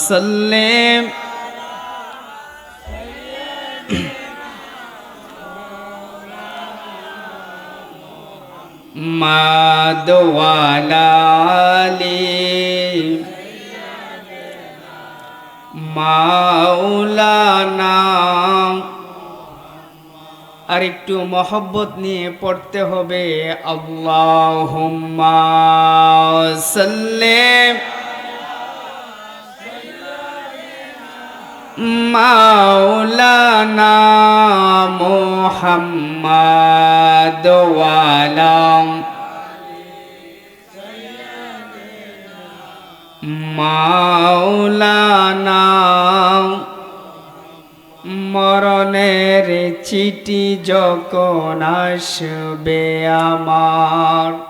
সাল্লিম মাদওয়ালালি মাওলানা আর একটু মহব্বত নিয়ে পড়তে হবে আল্লাহুম্মা সাল্লিম মাওলানা মোহাম্মদ ওয়ালাম মাওলানা মরণের চিঠি যখন আসবে আমার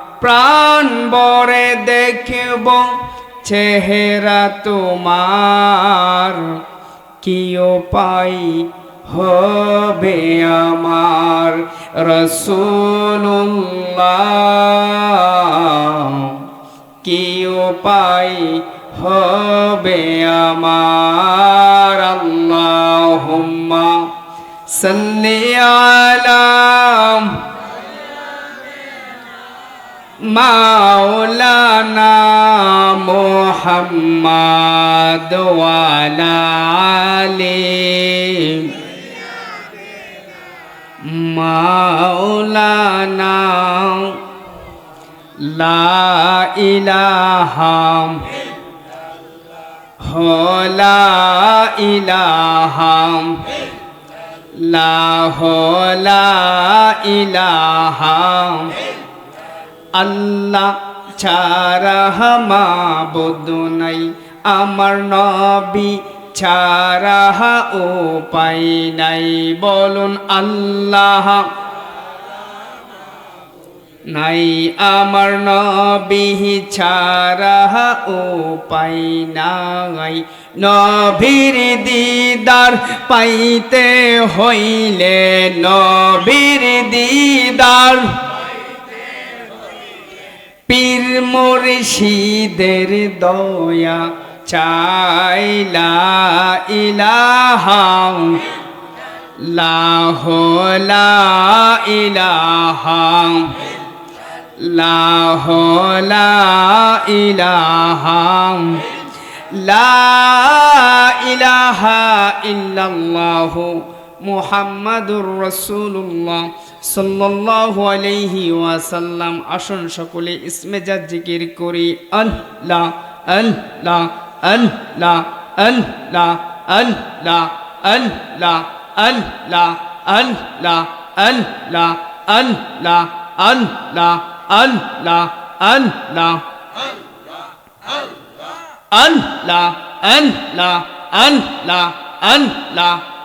প্রাণ ভরে দেখব চেহারা তোমার। কি পাই হবে আমার? রসুল্লাহ কি পাই হবে আমার? আল্লাহুম্মা সাল্লি আলা মাওলানা মুহাম্মদ আলি। মাওলানা লা ইলাহা হলা ইলাহা লা হলা ইলাহা আল্লাহ ছাড়া মাবুদ নাই আমার নবী ছাড়া উপায় নাই। বলুন, আল্লাহ নাই, আমার নবী ছাড়া উপায় নাই। নবীর দিদার পাইতে হইলে নবীর দিদার মুর্শিদের দয়া চাইলা ইলাহা লাহ লা ইলাহা লাহ লা ইলাহা লা ইলাহা ইল্লাল্লাহু। মুহাম্মাদুর রাসূলুল্লাহ সাল্লাল্লাহু আলাইহি ওয়াসাল্লাম আসুন সকলে ইসমে জাত জিকির করি আল্লাহ আল্লাহ আল্লাহ আল্লাহ আল্লাহ আল্লাহ আল্লাহ আল্লাহ আল্লাহ আল্লাহ আল্লাহ আল্লাহ আল্লাহ আল্লাহ আল্লাহ আল্লাহ আল্লাহ আল্লাহ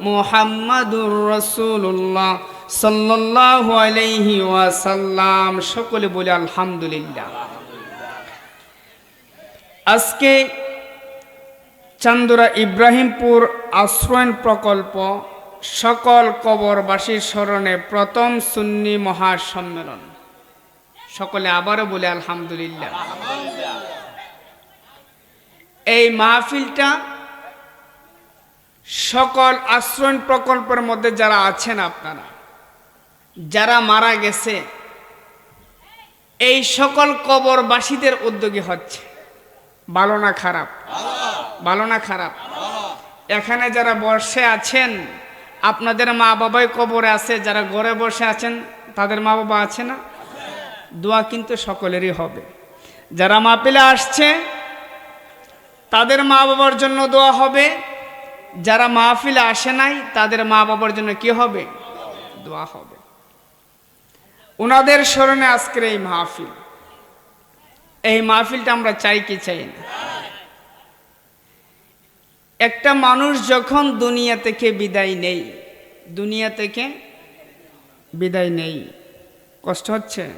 মুহাম্মাদুর রাসূলুল্লাহ সাল্লাল্লাহু আলাইহি ওয়াসাল্লাম। সকলে বলে আলহামদুলিল্লাহ। আজকে চান্দুরা ইব্রাহিমপুর আশ্রয়ণ প্রকল্প সকল কবরবাসীর স্মরণে প্রথম সুন্নি মহাসম্মেলন। সকলে আবারও বলে আলহামদুলিল্লাহ। এই মাহফিলটা সকল আশ্রয়ণ প্রকল্পের মধ্যে যারা আছেন আপনারা, যারা মারা গেছে, এই সকল কবরবাসীদের উদ্যোগী হচ্ছে। ভালো না খারাপ? ভালো না খারাপ? এখানে যারা বসে আছেন, আপনাদের মা বাবাই কবরে আছে, যারা ঘরে বসে আছেন, তাদের মা বাবা আছে না? দোয়া কিন্তু সকলেরই হবে। যারা মাপিলে আসছে, তাদের মা বাবার জন্য দোয়া হবে। যারা মাহফিলে আসে নাই, তাদের মা বাবার জন্য কি হবে? দোয়া হবে। ওনাদের স্মরণে আজকের এই মাহফিল। এই মাহফিলটা আমরা চাই কি চাই না? একটা মানুষ যখন দুনিয়া থেকে বিদায় নেই, দুনিয়া থেকে বিদায় নেই, কষ্ট হচ্ছে?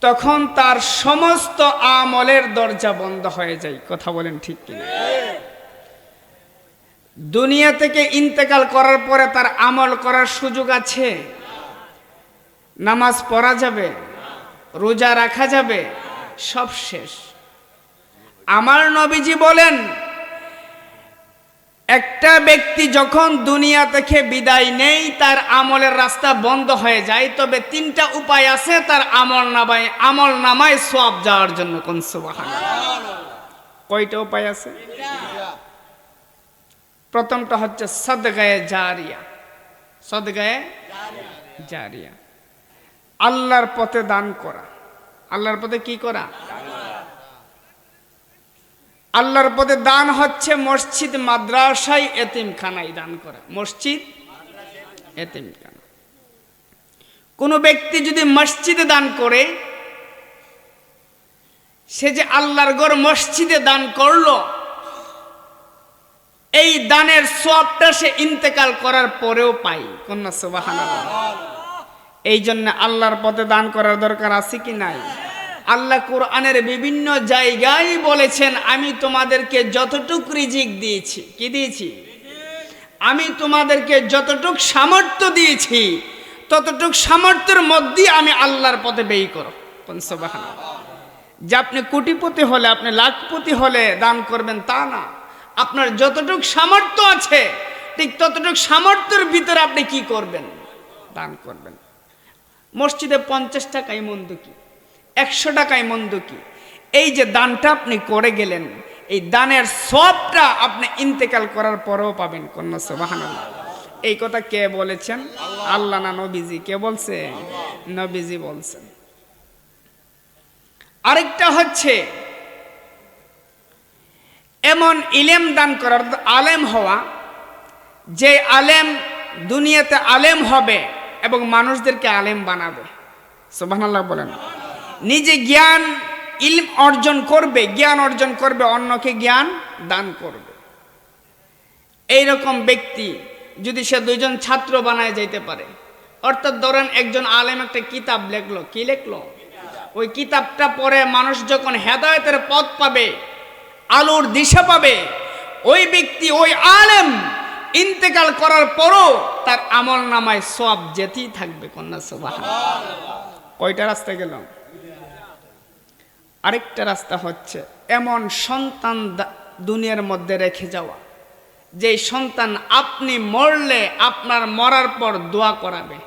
তখন তার সমস্ত আমলের দরজা বন্ধ হয়ে যায়। কথা বলেন ঠিক কিনা? দুনিয়া থেকে ইন্তেকাল করার পরে তার আমল করার সুযোগ আছে? নামাজ পড়া যাবে? রোজা রাখা যাবে? সব শেষ। আমার নবীজি বলেন, একটা ব্যক্তি যখন দুনিয়া থেকে বিদায় নেই, তার আমলের রাস্তা বন্ধ হয়ে যায়, তবে তিনটা উপায় আছে তার আমল নামায় আমল নামায় সব যাওয়ার জন্য কোন সুবাহান কয়টা উপায় আছে? প্রথমটা হচ্ছে সদগায়ে জারিয়া। সদগায়ে জারিয়া। আল্লাহর পথে দান করা। আল্লাহর পথে কি করা? আল্লাহর পথে দান হচ্ছে মসজিদ, মাদ্রাসায় এতিমখানায় দান করা। মসজিদ, এতিমখানা। কোনো ব্যক্তি যদি মসজিদে দান করে, সে যে আল্লাহর গড় মসজিদে দান করল এই দানের সবটা সে ইন্তেকাল করার পরেও পাই কন্যা সুবাহান এই জন্য আল্লাহর পথে দান করার দরকার আছে কি নাই? আল্লাহ কোরআনের বিভিন্ন জায়গায় বলেছেন আমি তোমাদেরকে যতটুক রিজিক দিয়েছি। কি দিয়েছি? আমি তোমাদেরকে যতটুক সামর্থ্য দিয়েছি ততটুক সামর্থ্যের মধ্যেই আমি আল্লাহর পথে ব্যয় করো পঞ্চবাহানা যে আপনি কোটিপতি হলে আপনি লাখপতি হলে দান করবেন তা না। আপনার যতটুক সামর্থ্য আছে, ঠিক ততটুক সামর্থ্যের ভিতরে আপনি কি করবেন? দান করবেন। মসজিদে পঞ্চাশ টাকায় মন্দ কি? একশো টাকায় মন্দ কি? এই যে দানটা আপনি করে গেলেন, এই দানের সবটা আপনি ইন্তেকাল করার পরেও পাবেন কন্যা সোবাহান এই কথা কে বলেছেন? আল্লাহ না নবীজি? কে বলছে নবীজি বলছেন। আরেকটা হচ্ছে এমন ইলেম দান করার আলেম হওয়া, যে আলেম দুনিয়াতে আলেম হবে এবং মানুষদেরকে আলেম বানাবে। সোবাহান্লাহ বলেন। নিজে জ্ঞান ইলম অর্জন করবে, জ্ঞান অর্জন করবে, অন্যকে জ্ঞান দান করবে। এই রকম ব্যক্তি যদি সে দুইজন ছাত্র বানায় যাইতে পারে, অর্থাৎ ধরেন একজন আলেম একটা কিতাব লেখলো, কি লেখলো? ওই কিতাবটা পড়ে মানুষ যখন হেদায়তের পথ পাবে আলোর দিশা পাবে। ওই ব্যক্তি, ওই আলেম ইন্তেকাল করার পরও তার আমল নামায় সব যেতেই থাকবে, কন্যা সবাহ কয়টা রাস্তা গেল? আরেকটা রাস্তা হচ্ছে, এমন সন্তান দুনিয়ার মধ্যে রেখে যাওয়া। যে সন্তান আপনি মরলে আপনার মরার পর দোয়া করাবে।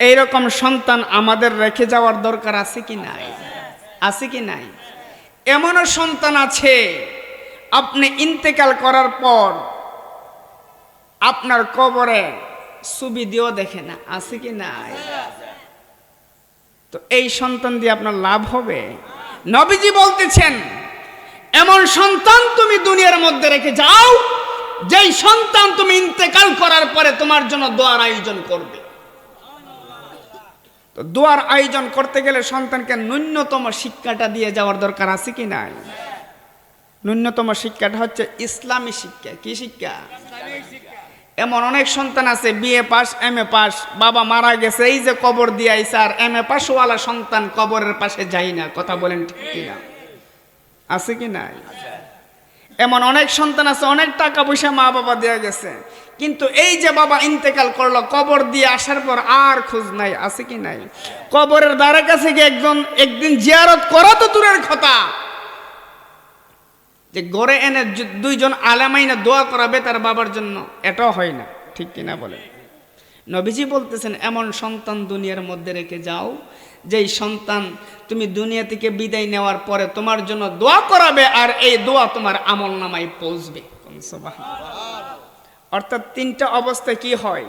এইরকম সন্তান আমাদের রেখে যাওয়ার দরকার আছে কি নাই? আছে কি নাই? এমনও সন্তান আছে, আপনি ইন্তেকাল করার পর আপনার কবরে ছবি দিয়েও দেখে না, আছে কি নাই? তো এই সন্তান দিয়ে আপনার লাভ হবে? নবীজি বলতেছেন, এমন সন্তান তুমি দুনিয়ার মধ্যে রেখে যাও, যেই সন্তান তুমি ইন্তেকাল করার পরে তোমার জন্য দোয়ার আয়োজন করবে। তো দোয়ার আয়োজন করতে গেলে সন্তানকে ন্যূনতম শিক্ষাটা দিয়ে যাওয়ার দরকার আছে কি নাই? ন্যূনতম শিক্ষাটা হচ্ছে ইসলামী শিক্ষা। কি শিক্ষা? এমন অনেক সন্তান আছে BA pass, M A pass, বাবা মারা গেছে, এই যে কবর দিয়ে আইসে আর এম এ পাসওয়ালা সন্তান কবরের পাশে যাই না। কথা বলেন ঠিক কিনা? আছে কি নাই? এমন অনেক সন্তান আছে, অনেক টাকা পয়সা মা বাবা দেওয়া গেছে। কিন্তু এই যে বাবা ইন্তেকাল করল, কবর দিয়ে আসার পর আর খোঁজ নাই, আছে কি নাই? কবরের দ্বারা কাছে গিয়ে একজন, একদিন জিয়ারত করা তো দূরের কথা। যে গড়ে এনে দুইজন আলামাইনা দোয়া করাবে তার বাবার জন্য, এটাও হয় না, ঠিক কিনা বলে? নবীজি বলতেছেন, এমন সন্তান দুনিয়ার মধ্যে রেখে যাও, যেই সন্তান তুমি দুনিয়া থেকে বিদায় নেওয়ার পরে তোমার জন্য দোয়া করাবে আর এই দোয়া তোমার আমল নামায় পৌঁছবে। অর্থাৎ তিনটা অবস্থায় কি হয়?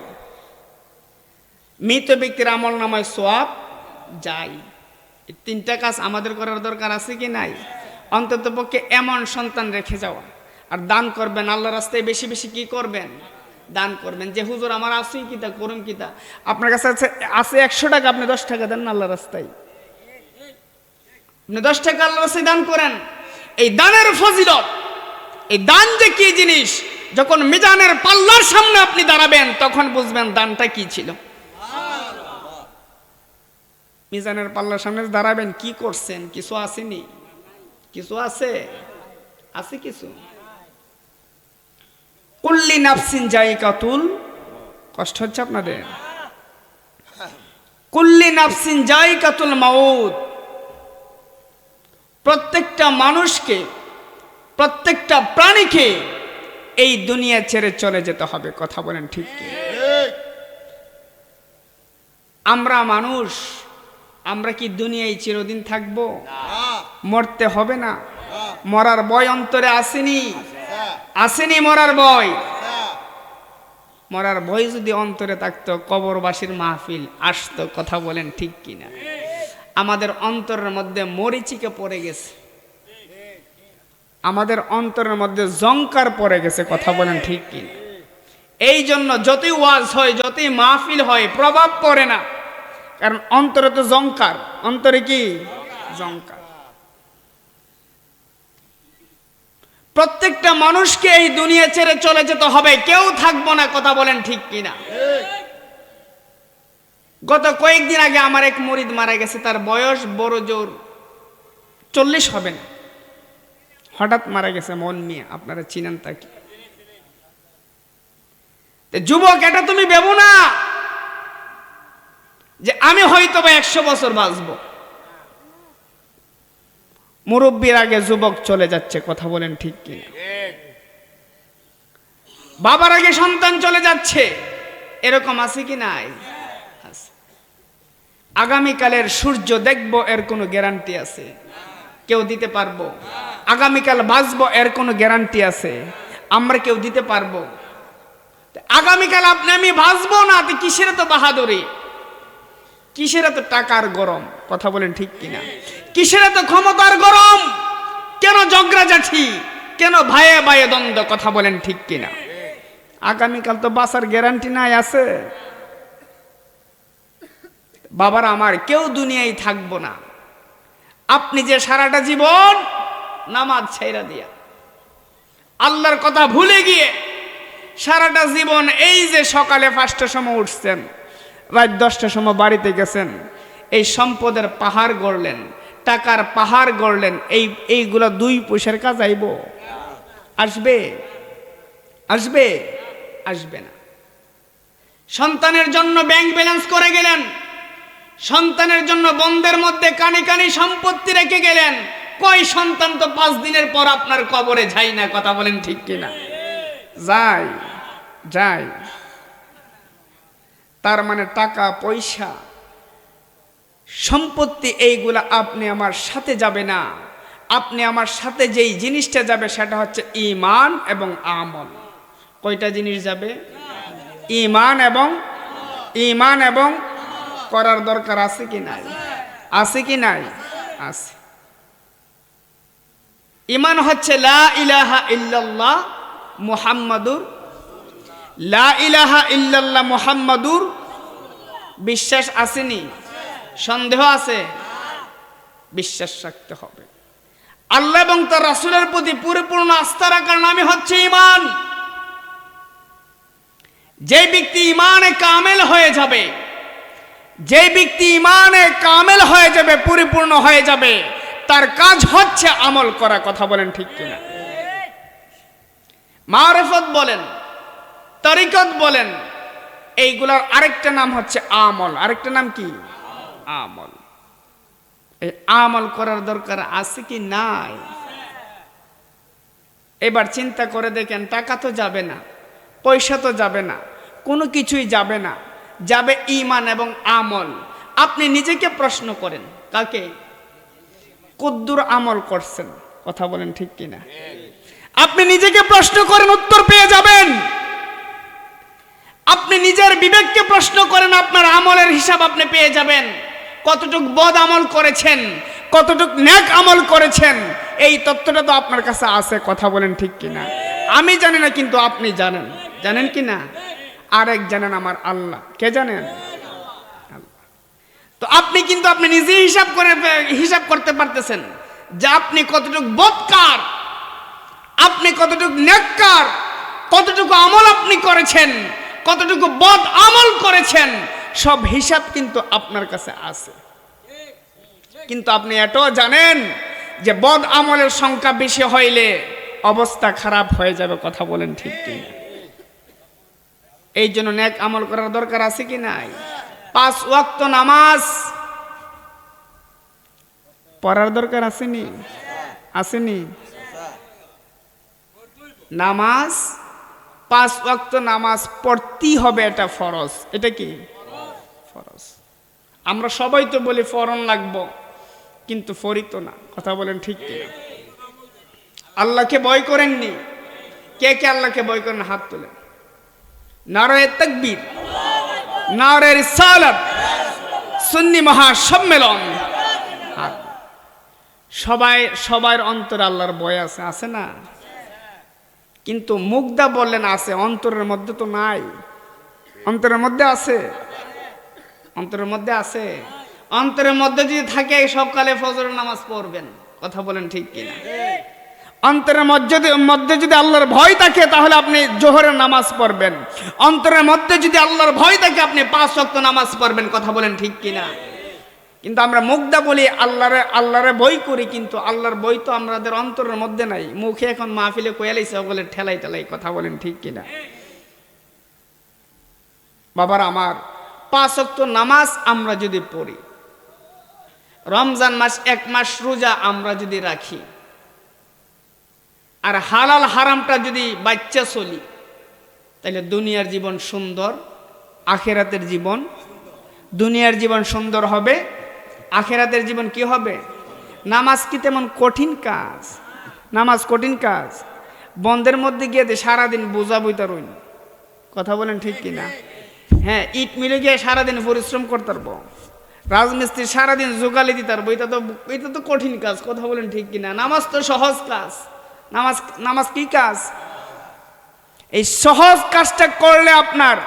মৃত ব্যক্তির আমল নামায় সোয়াব যায়। এই তিনটা কাজ আমাদের করার দরকার আছে কি নাই? অন্তত পক্ষে এমন সন্তান রেখে যাওয়া। আর দান করবেন আল্লাহ রাস্তায় বেশি বেশি কি করবেন? দান করবেন। যে, হুজুর, আমার আসুই কিতা করুন কিতা আপনার কাছে আছে আছে একশো টাকা, আপনি দশ টাকা দেন আল্লাহ রাস্তায়। আপনি দশ টাকা আল্লাহ রাস্তায় দান করেন। এই দানের ফজিলত, এই দান যে কি জিনিস? যখন মিজানের পাল্লার সামনে আপনি দাঁড়াবেন, তখন বুঝবেন দানটা কি ছিল। মিজানের পাল্লার সামনে দাঁড়াবেন, কি করছেন? কিছু আসেনি? কিছু আছে? আছে কিছু? কুল্লি নাফসিন জাইকাতুল কষ্ট হচ্ছে আপনাদের? কুল্লি নাফসিন জাইকাতুল মাউত, প্রত্যেকটা মানুষকে, প্রত্যেকটা প্রাণীকে এই দুনিয়া ছেড়ে চলে যেতে হবে, কথা বলেন ঠিক? আমরা মানুষ, আমরা কি দুনিয়ায় চিরদিন থাকব? মরতে হবে না। মরার বয় অন্তরে আসেনি। আসেনি মরার বয়। মরার ভয় যদি অন্তরে থাকতো, কবরবাসীর মাহফিল আসতো, কথা বলেন ঠিক কিনা? আমাদের অন্তরের মধ্যে মরিচিকে পড়ে গেছে। আমাদের অন্তরের মধ্যে জঙ্কার পড়ে গেছে, কথা বলেন ঠিক কিনা এই জন্য যতই ওয়াজ হয়, যতই মাহফিল হয়, প্রভাব পড়ে না। কারণ অন্তরে তো জঙ্কার অন্তরে কি? জঙ্কার প্রত্যেকটা মানুষকে এই দুনিয়া ছেড়ে চলে যেতে হবে। কেউ থাকব না, কথা বলেন ঠিক কিনা গত কয়েকদিন আগে আমার এক মরিদ মারা গেছে, তার বয়স বড় জোর। চল্লিশ হবে না। হঠাৎ মারা গেছে, মন নিয়ে। আপনারা চিনেন তাকে। যুবক, এটা তুমি ভেবো না যে আমি হয়তো বা একশো বছর বাঁচব। মুরব্বীর আগে যুবক চলে যাচ্ছে, কথা বলেন ঠিক কিনা। বাবার আগে সন্তান চলে যাচ্ছে, এরকম আছে কি নাই? আগামীকালের সূর্য দেখব, এর কোনো গ্যারান্টি আছে? কেউ দিতে পারব। আগামীকাল বাঁচবো, এর কোনো গ্যারান্টি আছে? আমরা কেউ দিতে পারব? আগামীকাল আপনি, আমি বাঁচবো না, তো কিসের তো বাহাদুরি? কিসের এত টাকার গরম? কথা বলেন ঠিক কিনা? কিসের এত ক্ষমতার গরম? কেন জগ্রাজাঠি? কেন ভাইয়ে ভাইয়ে দ্বন্দ্ব? কথা বলেন ঠিক কিনা? আগামীকাল তো বাসার গ্যারান্টি নাই, আছে? বাবার আমার, কেউ দুনিয়ায় থাকব না। আপনি যে সারাটা জীবন নামাজ ছাইরা দিয়া আল্লাহর কথা ভুলে গিয়ে সারাটা জীবন এই যে সকালে পাঁচটার সময় উঠছেন, রাত দশটার সময় বাড়িতে গেছেন, এই সম্পদের পাহাড় গড়লেন, টাকার পাহাড় গড়লেন, এই, এইগুলা দুই পয়সার কাজ আইব। আসবে? আসবে? আসবে না। সন্তানের জন্য ব্যাংক ব্যালেন্স করে গেলেন সন্তানের জন্য বন্ধের মধ্যে কানে কানে সম্পত্তি রেখে গেলেন। কয় সন্তান তো পাঁচ দিনের পর আপনার কবরে যায় না কথা বলেন ঠিক কিনা? যাই যাই তার মানে টাকা পয়সা সম্পত্তি এইগুলা আপনি আমার সাথে যাবে না। আপনি আমার সাথে যেই জিনিসটা যাবে সেটা হচ্ছে ইমান এবং আমল। কয়টা জিনিস যাবে? ইমান এবং ইমান এবং করার দরকার আছে কি নাই? আছে কি নাই? আছে। ইমান হচ্ছে লা ইলাহা ইল্লাল্লাহ মুহাম্মাদুর লা ইলাহা ইল্লাল্লাহ মুহাম্মাদুর বিশ্বাস আসেনি? সন্দেহ আছে? বিশ্বাস রাখতে হবে। আল্লাহ এবং তার রাসূলের প্রতি পরিপূর্ণ আস্থা রাখার নামই হচ্ছে ইমান যে ব্যক্তি ইমানে কামেল হয়ে যাবে যে ব্যক্তি ইমানে কামেল হয়ে যাবে, পরিপূর্ণ হয়ে যাবে, তার কাজ হচ্ছে আমল করা, কথা বলেন ঠিক কিনা। মারেফত বলেন, তরিকত বলেন, এইগুলার আরেকটা নাম হচ্ছে আমল। আরেকটা নাম কি? আমল। এই আমল করার দরকার আছে কি নাই? এবার চিন্তা করে দেখেন, টাকা তো যাবে না, পয়সা তো যাবে না, কোনো কিছুই যাবে না। যাবে ইমান এবং আমল। আপনি নিজেকে প্রশ্ন করেন, কাকে? কদ্দুর আমল করছেন, কথা বলেন ঠিক কিনা? আপনি নিজেকে প্রশ্ন করেন, উত্তর পেয়ে যাবেন। আপনি নিজের বিবেককে প্রশ্ন করেন, আপনার আমলের হিসাব আপনি পেয়ে যাবেন। কতটুক বদ আমল করেছেন, কতটুক ন্যাক আমল করেছেন, এই তত্ত্বটা তো আপনার কাছে আছে, কথা বলেন ঠিক কিনা? আমি জানি না, কিন্তু আপনি জানেন। জানেন কি না আরেক জানেন আমার আল্লাহ। কে জানেন? তো আপনি কিন্তু আপনি নিজে হিসাব করে, হিসাব করতে পারতেছেন যে আপনি কতটুক বদকার আপনি কতটুকু নেককার, কতটুকু আমল আপনি করেছেন, কতটুকু বদ আমল করেছেন, সব হিসাব কিন্তু আপনার কাছে আছে। কিন্তু আপনি এটাও জানেন যে বদ আমলের সংখ্যা বেশি হইলে অবস্থা খারাপ হয়ে যাবে, কথা বলেন ঠিক কি এই জন্য নেক আমল করার দরকার আছে কি নাই? পাঁচ ওয়াক্ত নামাজ পড়ার দরকার আসেনি? আসেনি? নামাজ, পাঁচ ওয়াক্ত নামাজ পড়তেই হবে এটা ফরজ। এটা কি? ফরজ। আমরা সবাই তো বলি ফরন লাগবো, কিন্তু ফরি তো না। কথা বলেন ঠিক কি? আল্লাহকে ভয় করেননি? কে কে আল্লাহকে ভয় করেন? হাত তোলেন। নারায় তকবীর নারের সালাত সুন্নি মহাসম্মেলন। সবাই, সবার অন্তরে আল্লাহর ভয় আছে আছে না? কিন্তু মুগ্ধা বললেন আছে, অন্তরের মধ্যে তো নাই। অন্তরের মধ্যে আছে? অন্তরের মধ্যে আছে? অন্তরের মধ্যে যদি থাকে সকালে ফজরের নামাজ পড়বেন। কথা বলেন ঠিক কিনা? অন্তরের মধ্যে মধ্যে যদি আল্লাহর ভয় থাকে, তাহলে আপনি জোহরের নামাজ পড়বেন। অন্তরের মধ্যে যদি আল্লাহর ভয় থাকে, আপনি পাঁচ শক্ত নামাজ পড়বেন। কথা বলেন ঠিক কিনা? কিন্তু আমরা মুগ্ধা বলি, আল্লাহরে আল্লাহরে বই করি, কিন্তু আল্লাহর বই তো আমাদের অন্তরের মধ্যে নাই। মুখে এখন মাহফিলে কোয়ালাই সকলে ঠেলাই ঠেলাই, কথা বলেন ঠিক কিনা? বাবার আমার, পাঁচ অক্ত নামাজ আমরা যদি পড়ি, রমজান মাস এক মাস রোজা আমরা যদি রাখি আর হালাল হারামটা যদি বাচ্চা চলি তাহলে দুনিয়ার জীবন সুন্দর, আখেরাতের জীবন দুনিয়ার জীবন সুন্দর হবে। আখেরাতের জীবন কি হবে? নামাজ কি তেমন কঠিন কাজ? নামাজ কঠিন কাজ? বন্ধের মধ্যে গিয়ে সারাদিন বোঝা বইতে রইন কথা বলেন ঠিক কিনা? হ্যাঁ ইট মিলে গিয়ে সারাদিন পরিশ্রম করতে পারব রাজমিস্ত্রি সারাদিন জোগালি দিতে পারব এটা তো এটা তো কঠিন কাজ, কথা বলেন ঠিক কিনা? নামাজ তো সহজ কাজ। নামাজ নামাজ কি কাজ? এই সহজ কাজটা করলে আপনার